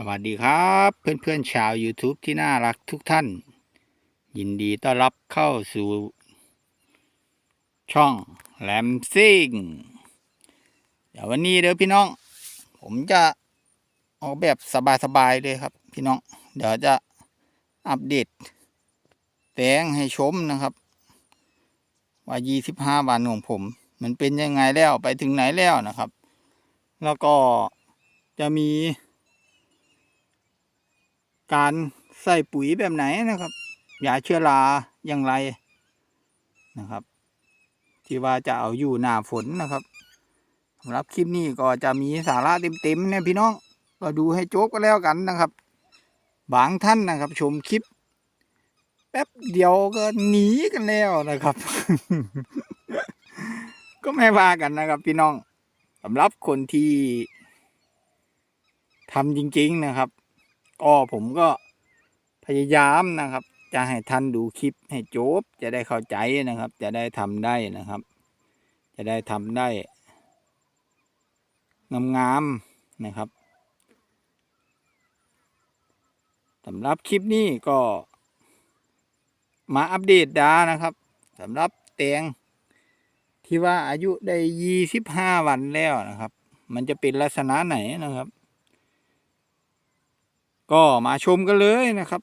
สวัสดีครับเพื่อนๆชาว YouTube ที่น่ารักทุกท่าน ยินดีต้อนรับเข้าสู่ ช่องแหลมซิ่งเดี๋ยววันนี้เด้อพี่น้อง ผมจะออกแบบสบายๆเลยครับ พี่น้อง เดี๋ยวจะอัปเดตแตงให้ชมนะครับ ว่า 25 วันของผม มันเป็นยังไงแล้วไปถึงไหนแล้วนะครับ แล้วก็จะมี การใส่ปุ๋ยแบบไหนนะครับยาเชื้อราอย่างไรนะครับ ที่ว่าจะเอาอยู่หน้าฝนนะครับสำหรับคลิปนี้ก็จะมีสาระเต็มๆเนี่ยพี่น้องก็ดูให้โจ๊กก็แล้วกันนะครับ บางท่านนะครับ ชมคลิป แป๊บเดียวก็หนีกันแล้วนะครับ ก็ไม่ว่ากันนะครับ พี่น้องสำหรับคนที่ทำจริง ๆนะครับ ก็ผมก็พยายามนะครับ จะให้ท่านดูคลิปให้จบ จะได้เข้าใจนะครับ จะได้ทำได้นะครับ จะได้ทำได้งามๆนะครับสำหรับคลิปนี้ก็มาอัปเดตดานะครับสำหรับแตงที่ว่าอายุได้ยี่สิบห้าวันแล้วนะครับ มันจะเป็นลักษณะไหนนะครับ ก็มาชมกันเลยนะครับ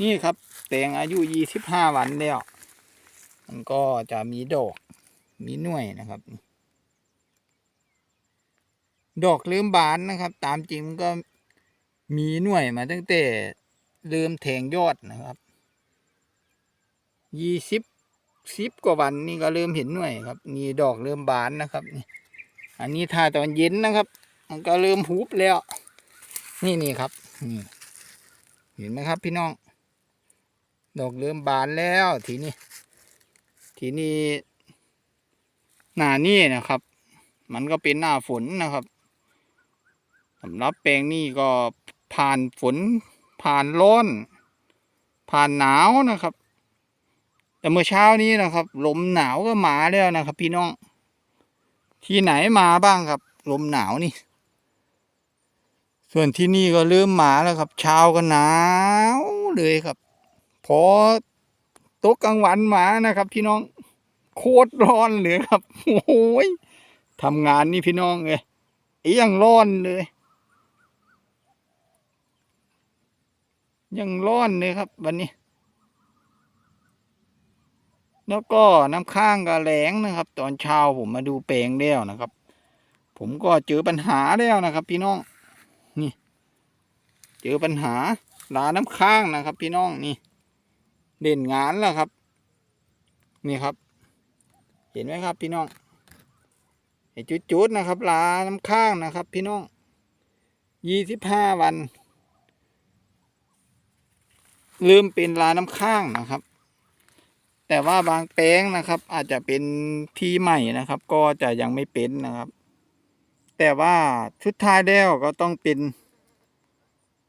นี่ครับแตงอายุยี่สิบห้าวันแล้ว มันก็จะมีดอก มีหน่วยนะครับ ดอกเริ่มบานนะครับ ตามจริงก็มีหน่วยมาตั้งแต่เริ่มแทงยอดนะครับยี่สิบสิบกว่าวันนี่ก็เริ่มเห็นหน่วยครับนี่ดอกเริ่มบานนะครับนี่อันนี้ถ้าตอนเย็นนะครับ มันก็เริ่มหุบแล้ว นี่นี่ครับนี่เห็นไหมครับพี่น้อง ดอกเริ่มบานแล้วทีนี้ทีนี้หน้านี่นะครับ มันก็เป็นหน้าฝนนะครับสำหรับแปลงนี่ก็ผ่านฝนผ่านร้อน ผ่านหนาวนะครับ แต่เมื่อเช้านี้นะครับ ลมหนาวก็มาแล้วนะครับ พี่น้อง ที่ไหนมาบ้างครับ ลมหนาวนี่ ส่วนที่นี่ก็เริ่มหมาแล้วครับเช้าก็หนาวเลยครับพอตกกลางวันหมานะครับพี่น้องโคตรร้อนเลยครับโอ้ยทำงานนี่พี่น้องเลยเอียังร้อนเลย ยังร้อนเลยครับ วันนี้ แล้วก็น้ำข้างก็แหลงนะครับ ตอนเช้าผมมาดูแปลงแล้วนะครับ ผมก็เจอปัญหาแล้วนะครับ พี่น้อง จอปัญหาลาน้ำค้างนะครับ พี่น้องนี่เด่นงานแล้วครับ นี่ครับ เห็นไหมครับ พี่น้องไอ้จุดๆนะครับลาน้ำค้างนะครับ พี่น้องยี่สิบห้าวันลืมเป็นลาน้ำค้างนะครับ แต่ว่าบางแปลงนะครับ อาจจะเป็นที่ใหม่นะครับ ก็จะยังไม่เป็นนะครับ แต่ว่าชุดท้ายแล้วก็ต้องเป็น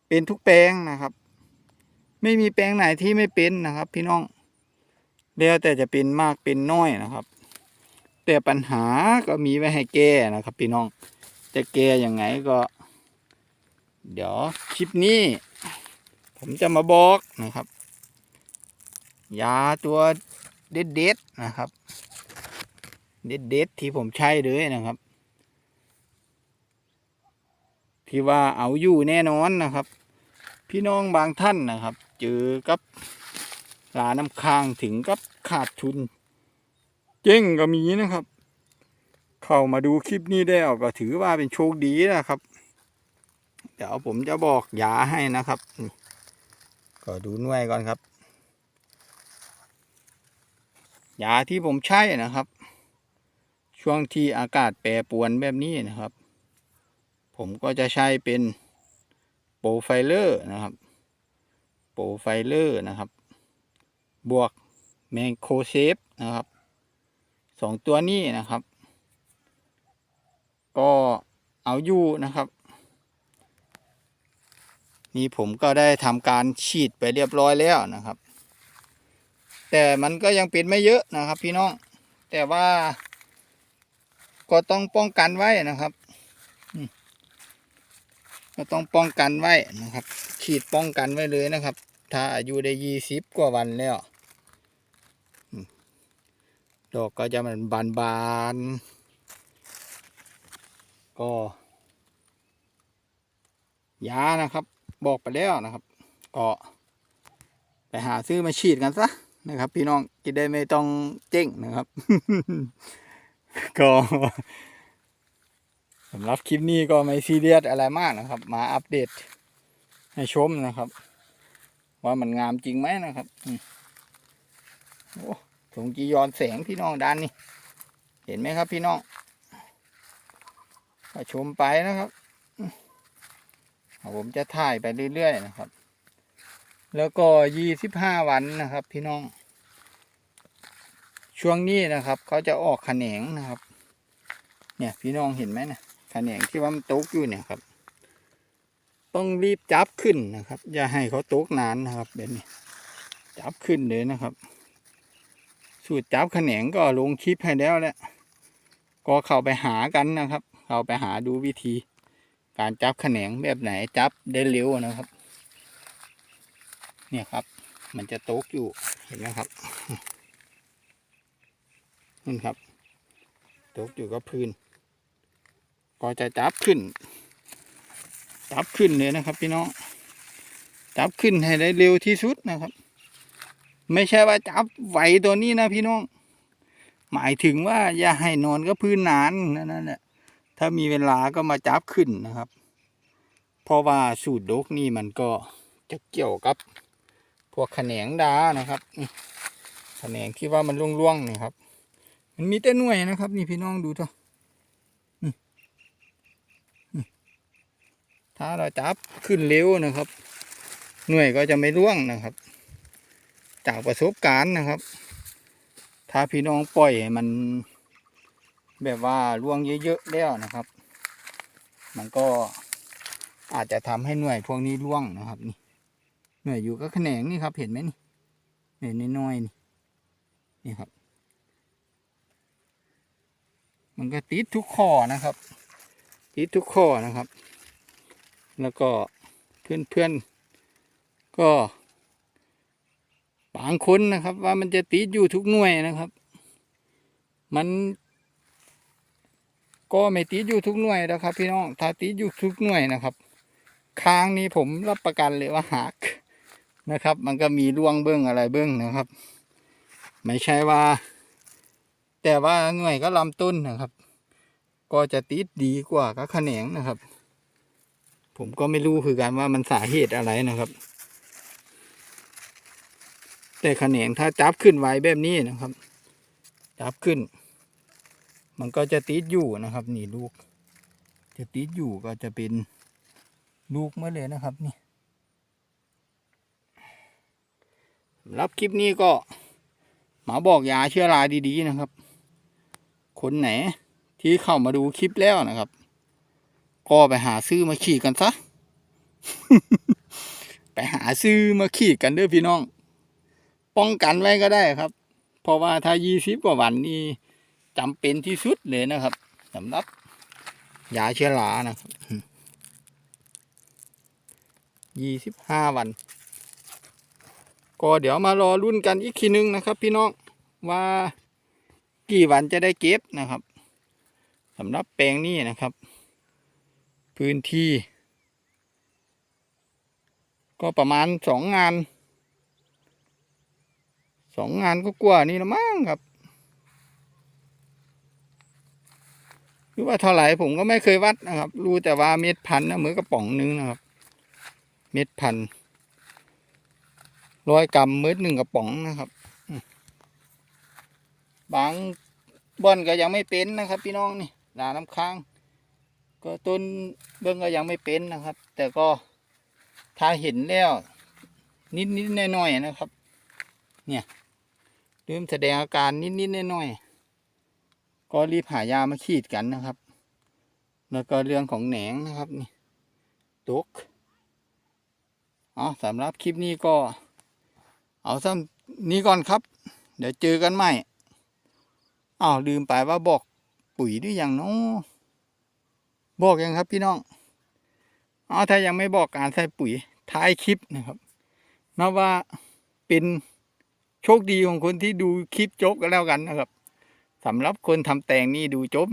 เป็นทุกแปลงนะครับ ไม่มีแปลงไหนที่ไม่เป็นนะครับ พี่น้องแล้วแต่จะเป็นมากเป็นน้อยนะครับ แต่ปัญหาก็มีไว้ให้แก้นะครับ พี่น้องจะแก้ยังไงก็ เดี๋ยวคลิปนี้ ผมจะมาบอกนะครับยาตัวเด็ดเด็ดนะครับ เด็ดเด็ดที่ผมใช้เลยนะครับ ที่ว่าเอาอยู่แน่นอนนะครับ พี่น้องบางท่านนะครับ เจอกับลาน้ำค้างถึงกับขาดทุน เจ๊งก็มีนะครับ เข้ามาดูคลิปนี้ได้ก็ถือว่าเป็นโชคดีนะครับ เดี๋ยวผมจะบอกยาให้นะครับก็ดูหน่วยก่อนครับยาที่ผมใช้นะครับ ช่วงที่อากาศแปรปรวนแบบนี้นะครับ ผมก็จะใช้เป็น รไฟเลอร์นะครับ โปรไฟเลอร์นะครับ บวกแมงโคเซฟนะครับสองตัวนี้นะครับ ก็เอาอยู่นะครับ นี่ผมก็ได้ทำการฉีดไปเรียบร้อยแล้วนะครับ แต่มันก็ยังเป็นไม่เยอะนะครับ พี่น้อง แต่ว่าก็ต้องป้องกันไว้นะครับ ก็ต้องป้องกันไว้นะครับฉีดป้องกันไว้เลยนะครับ ถ้าอายุได้ยี่สิบกว่าวันแล้วดอกก็จะมันบานบานก็ยานะครับ บอกไปแล้วนะครับก็ไปหาซื้อมาฉีดกันซะนะครับ พี่น้องจะได้ไม่ต้องเจ๊งนะครับ ก็ำหรับคลิปนี้ก็ไม่ซีเรียสอะไรมากนะครับ มาอัปเดตให้ชมนะครับ ว่ามันงามจริงไหมนะครับโอ้ถุงจียอนแสงพี่น้องด้านนี้ เห็นไหมครับพี่น้องก็ชมไปนะครับผมจะถ่ายไปเรื่อยๆนะครับ แล้วก็ยี่สิบห้าวันนะครับ พี่น้อง ช่วงนี้นะครับ เขาจะออกแขนงนะครับ เนี่ยพี่น้องเห็นไหมนะ แขนงที่ว่ามันตกอยู่เนี่ยครับ ต้องรีบจับขึ้นนะครับ อย่าให้เขาตกนานนะครับแบบนี้จับขึ้นเลยนะครับ สูตรจับแขนงก็ลงคลิปให้แล้วแหละก็เข้าไปหากันนะครับ เข้าไปหาดูวิธี การจับแขนงแบบไหนจับได้เร็วนะครับ เนี่ยครับ มันจะตกอยู่เห็นไหมครับนี่ครับ ตกอยู่กับพื้น ก็จะจับขึ้น จับขึ้นเลยนะครับ พี่น้อง จับขึ้นให้ได้เร็วที่สุดนะครับ ไม่ใช่ว่าจับไหวตัวนี้นะพี่น้อง หมายถึงว่าอย่าให้นอนกับพื้นนานนั่นแหละ ถ้ามีเวลาก็มาจับขึ้นนะครับ เพราะว่าสูตรดกนี่มันก็จะเกี่ยวกับ พวกแขนงดานะครับแขนงที่ว่ามันร่วงๆนี่ครับ มันมีแต่หน่วยนะครับ นี่พี่น้องดูเถอะนี่นี่ ถ้าเราจับขึ้นเร็วนะครับ หน่วยก็จะไม่ร่วงนะครับ จากประสบการณ์นะครับ ถ้าพี่น้องปล่อยมัน แบบว่าร่วงเยอะๆแล้วนะครับ มันก็อาจจะทำให้หน่วยพวกนี้ร่วงนะครับนี่หน่วยอยู่ก็แขนงนี่ครับ เห็นไหมนี่เห็นน้อยๆนี่นี่ครับ มันก็ติดทุกข้อนะครับ ติดทุกข้อนะครับ แล้วก็เพื่อนๆก็บางคนนะครับ ว่ามันจะติดอยู่ทุกหน่วยนะครับ มันก็ไม่ติดอยู่ทุกหน่วยนะครับ พี่น้องถ้าติดอยู่ทุกหน่วยนะครับ ค้างนี้ผมรับประกันเลยว่าหักนะครับ มันก็มีร่วงเบื้องอะไรเบื้องนะครับ ไม่ใช่ว่า แต่ว่าหน่วยก็ลำต้นนะครับ ก็จะติดดีกว่าก็แขนงนะครับ ผมก็ไม่รู้คือกันว่ามันสาเหตุอะไรนะครับ แต่แขนงถ้าจับขึ้นไว้แบบนี้นะครับ จับขึ้น มันก็จะติดอยู่นะครับ นี่ลูก จะติดอยู่ก็จะเป็นลูกมาเลยนะครับนี่รับคลิปนี้ก็หมาบอกยาเชื้อราดีๆนะครับ คนไหนที่เข้ามาดูคลิปแล้วนะครับ ก็ไปหาซื้อมาขีดกันซะ ไปหาซื้อมาขีดกันเด้อพี่น้อง ป้องกันไว้ก็ได้ครับ เพราะว่าถ้ายี่สิบกว่าวันนี่จำเป็นที่สุดเลยนะครับสำหรับยาเชื้อรานะครับยี่สิบห้าวัน ก็เดี๋ยวมารอรุ่นกันอีกทีนึงนะครับ พี่น้องว่ากี่วันจะได้เก็บนะครับสำหรับแปลงนี้นะครับ พื้นที่ ก็ประมาณสองงานสองงานก็กว่านี่ละมั้งครับรือว่าเท่าไหร่ผมก็ไม่เคยวัดนะครับ รู้แต่ว่าเม็ดพันนะเหมือนกระป๋องนึงนะครับ เม็ดพันร้อยกรัมเมืดหนึ่งกระป๋องนะครับ บางบ่อนก็ยังไม่เป็นนะครับ พี่น้องนี่ลาน้ำค้าง ก็ต้นเบื้องก็ยังไม่เป็นนะครับ แต่ก็ถ้าเห็นแล้ว นิดนิดๆหน่อยๆนะครับ เนี่ยเริ่มแสดงอาการนิดนิดๆหน่อยๆก็รีบหายามาขีดกันนะครับ แล้วก็เรื่องของแหนงนะครับนี่ตกอ๋อสำหรับคลิปนี้ก็ เอาซ้ำนี้ก่อนครับ เดี๋ยวเจอกันใหม่อ้าวลืมไปว่าบอกปุ๋ยหรือยังเนาะ บอกยังครับพี่น้องเอาถ้ายังไม่บอกการใส่ปุ๋ยท้ายคลิปนะครับนับว่าเป็นโชคดีของคนที่ดูคลิปจบกันแล้วกันนะครับสำหรับคนทำแตงนี่ดูจบ